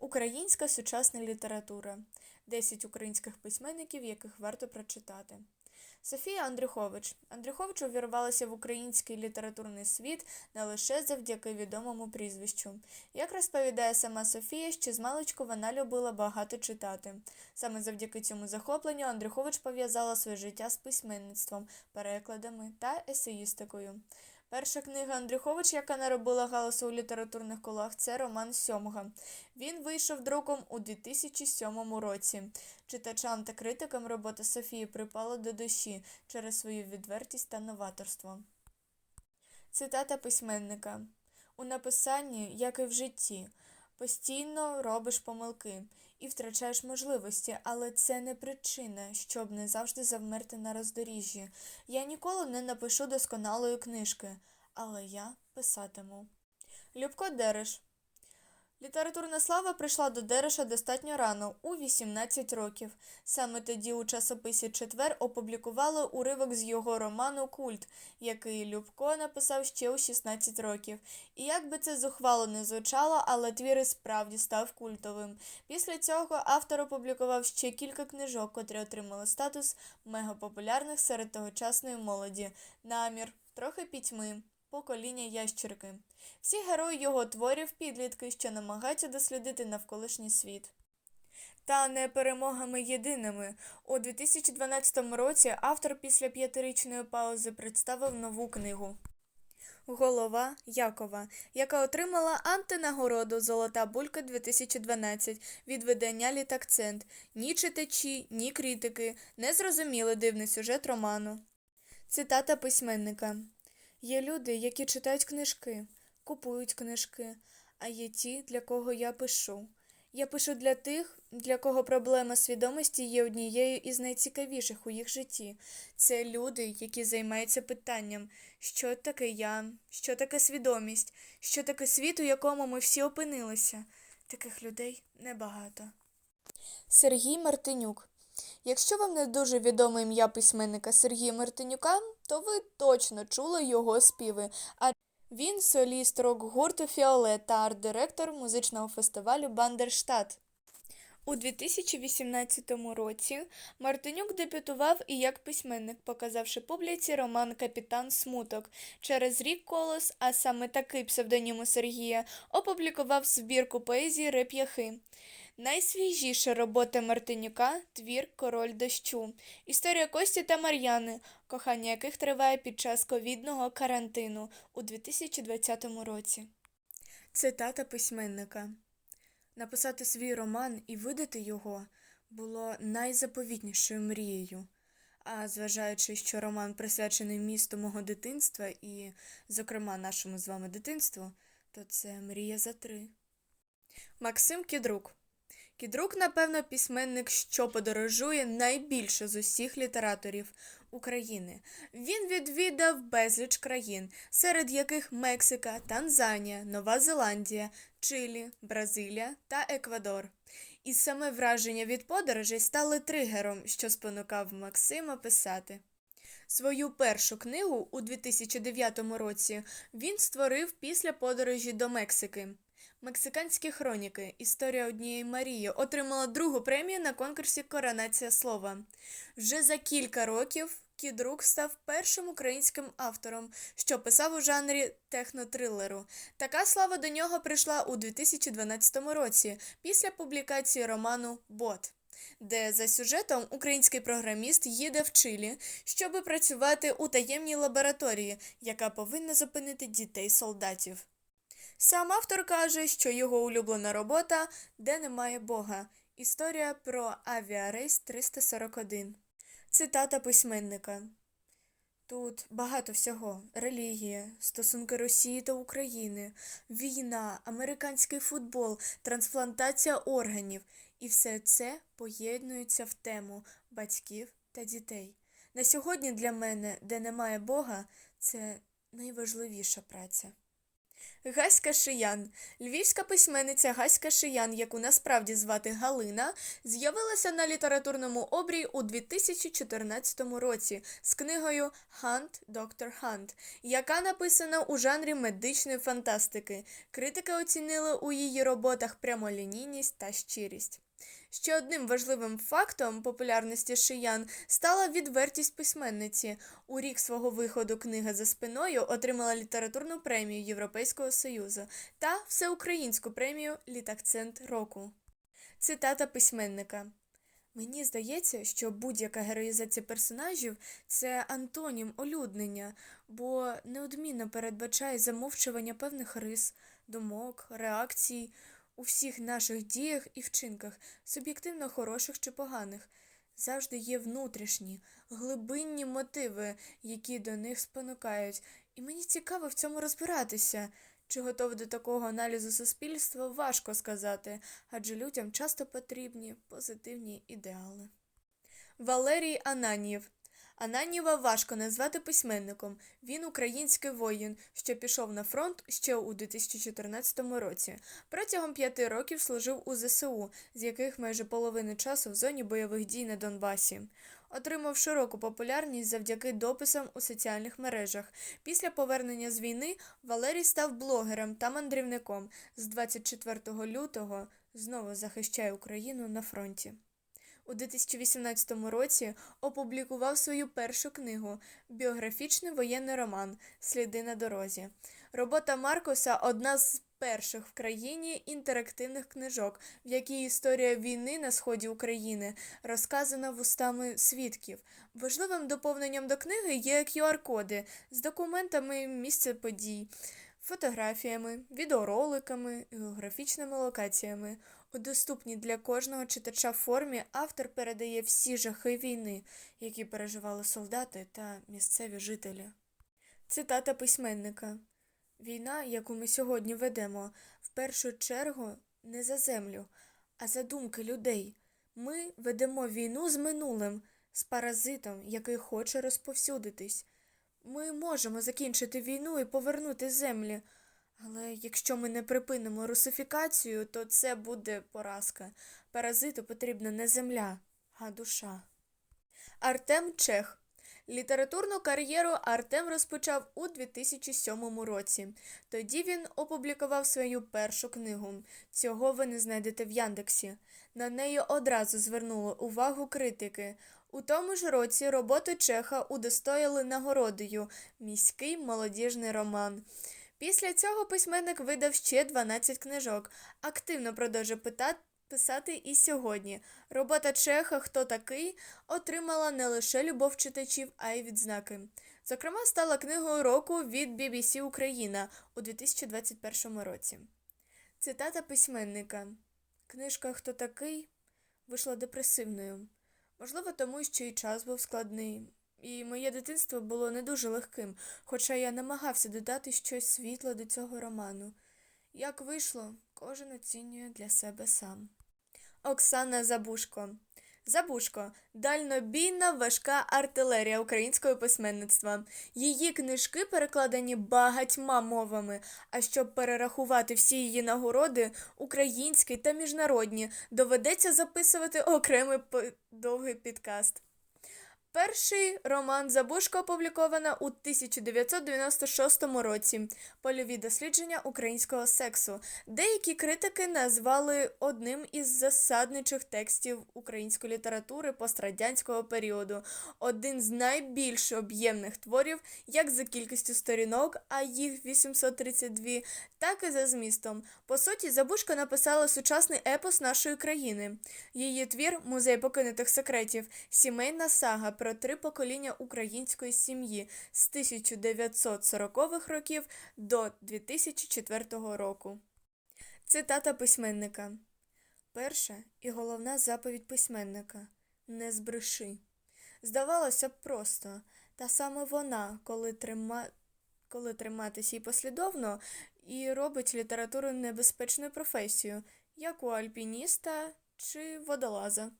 Українська сучасна література. 10 українських письменників, яких варто прочитати. Софія Андрюхович. Андрюхович увірвалася в український літературний світ не лише завдяки відомому прізвищу. Як розповідає сама Софія, ще змалечку вона любила багато читати. Саме завдяки цьому захопленню Андрюхович пов'язала своє життя з письменництвом, перекладами та есеїстикою. Перша книга Андрюхович, яка наробила галасу у літературних колах, це роман Сьомга. Він вийшов друком у 2007 році. Читачам та критикам робота Софії припала до душі через свою відвертість та новаторство. Цитата письменника У написанні, як і в житті, постійно робиш помилки і втрачаєш можливості, але це не причина, щоб не завжди завмерти на роздоріжжі. Я ніколи не напишу досконалої книжки, але я писатиму. Любко Дереш Літературна слава прийшла до Дереша достатньо рано, у 18 років. Саме тоді у часописі Четвер опублікували уривок з його роману Культ, який Любко написав ще у 16 років. І як би це зухвало не звучало, але твір і справді став культовим. Після цього автор опублікував ще кілька книжок, котрі отримали статус мегапопулярних серед тогочасної молоді. Намір, трохи пітьми, покоління ящерки. Всі герої його творів підлітки, що намагаються дослідити навколишній світ. Та не перемогами єдиними. У 2012 році автор після п'ятирічної паузи представив нову книгу. Голова Якова, яка отримала антинагороду Золота булька 2012 від видання Літакцент. Ні читачі, ні критики не зрозуміли дивний сюжет роману. Цитата письменника Є люди, які читають книжки, купують книжки, а є ті, для кого я пишу. Я пишу для тих, для кого проблема свідомості є однією із найцікавіших у їх житті. Це люди, які займаються питанням, що таке я, що таке свідомість, що таке світ, у якому ми всі опинилися. Таких людей небагато. Сергій Мартинюк Якщо вам не дуже відоме ім'я письменника Сергія Мартинюка, то ви точно чули його співи. А він соліст рок-гурту Фіолет та арт-директор музичного фестивалю Бандерштат. У 2018 році Мартинюк дебютував і як письменник, показавши публіці роман Капітан Смуток. Через рік колос, а саме такий псевдонім Сергія, опублікував збірку поезії Реп'яхи. Найсвіжіша робота Мартинюка твір Король дощу. Історія Кості та Мар'яни, кохання яких триває під час ковідного карантину у 2020 році. Цитата письменника Написати свій роман і видати його було найзаповітнішою мрією. А зважаючи, що роман присвячений місту мого дитинства і, зокрема, нашому з вами дитинству, то це мрія за три. Максим Кідрук Кідрук, напевно, письменник, що подорожує найбільше з усіх літераторів України. Він відвідав безліч країн, серед яких Мексика, Танзанія, Нова Зеландія, Чилі, Бразилія та Еквадор. І саме враження від подорожей стали тригером, що спонукав Максима писати. Свою першу книгу у 2009 році він створив після подорожі до Мексики. Мексиканські хроніки. Історія однієї Марії отримала другу премію на конкурсі Коронація слова. Вже за кілька років Кідрук став першим українським автором, що писав у жанрі технотрилеру. Така слава до нього прийшла у 2012 році після публікації роману Бот. Де за сюжетом український програміст їде в Чилі, щоб працювати у таємній лабораторії, яка повинна зупинити дітей солдатів. Сам автор каже, що його улюблена робота Де немає Бога. Історія про авіарейс 341. Цитата письменника. Тут багато всього: релігія, стосунки Росії та України, війна, американський футбол, трансплантація органів. І все це поєднується в тему батьків та дітей. На сьогодні для мене, де немає Бога, це найважливіша праця. Гаська Шиян. Львівська письменниця Гаська Шиян, яку насправді звати Галина, з'явилася на літературному обрії у 2014 році з книгою Хант, доктор Хант, яка написана у жанрі медичної фантастики. Критики оцінили у її роботах прямолінійність та щирість. Ще одним важливим фактом популярності шиян стала відвертість письменниці. У рік свого виходу книга за спиною отримала літературну премію Європейського Союзу та всеукраїнську премію Літакцент року. Цитата письменника. Мені здається, що будь-яка героїзація персонажів це антонім олюднення, бо неодмінно передбачає замовчування певних рис, думок, реакцій у всіх наших діях і вчинках, суб'єктивно хороших чи поганих. Завжди є внутрішні, глибинні мотиви, які до них спонукають, і мені цікаво в цьому розбиратися. Чи готові до такого аналізу суспільства, важко сказати, адже людям часто потрібні позитивні ідеали. Валерій Ананьєв Ананьєва важко назвати письменником. Він український воїн, що пішов на фронт ще у 2014 році. Протягом п'яти років служив у ЗСУ, з яких майже половини часу в зоні бойових дій на Донбасі. Отримав широку популярність завдяки дописам у соціальних мережах. Після повернення з війни Валерій став блогером та мандрівником. З 24 лютого знову захищає Україну на фронті. У 2018 році опублікував свою першу книгу біографічний воєнний роман Сліди на дорозі. Робота Маркуса одна з перших в країні інтерактивних книжок, в якій історія війни на сході України розказана вустами свідків. Важливим доповненням до книги є QR-коди з документами місця подій, фотографіями, відеороликами, географічними локаціями. У доступній для кожного читача формі автор передає всі жахи війни, які переживали солдати та місцеві жителі. Цитата письменника Війна, яку ми сьогодні ведемо, в першу чергу не за землю, а за думки людей. Ми ведемо війну з минулим, з паразитом, який хоче розповсюдитись. Ми можемо закінчити війну і повернути землі. Але якщо ми не припинимо русифікацію, то це буде поразка. Паразиту потрібна не земля, а душа. Артем Чех. Літературну кар'єру Артем розпочав у 2007 році. Тоді він опублікував свою першу книгу. Цього ви не знайдете в Яндексі. На неї одразу звернули увагу критики. У тому ж році роботу Чеха удостоїли нагородою Міський молодіжний роман. Після цього письменник видав ще 12 книжок. Активно продовжує питати. Писати і сьогодні. Робота Чеха Хто такий отримала не лише любов читачів, а й відзнаки. Зокрема, стала книгою року від BBC Україна у 2021 році. Цитата письменника Книжка Хто такий вийшла депресивною. Можливо, тому що і час був складний, і моє дитинство було не дуже легким, хоча я намагався додати щось світле до цього роману. Як вийшло, кожен оцінює для себе сам. Оксана Забушко. Забушко дальнобійна важка артилерія українського письменництва. Її книжки перекладені багатьма мовами. А щоб перерахувати всі її нагороди, українські та міжнародні, доведеться записувати окремий довгий підкаст. Перший роман Забушко опубліковано у 1996 році Польові дослідження українського сексу. Деякі критики назвали одним із засадничих текстів української літератури пострадянського періоду, один з найбільш об'ємних творів, як за кількістю сторінок, а їх 832, так і за змістом. По суті, Забушко написала сучасний епос нашої країни. Її твір Музей покинутих секретів, сімейна сага про три покоління української сім'ї з 1940-х років до 2004 року. Цитата письменника. Перша і головна заповідь письменника не збреши. Здавалося б, просто, та саме вона, коли трима... коли триматися і послідовно, і робить літературу небезпечною професією, як у альпініста чи водолаза.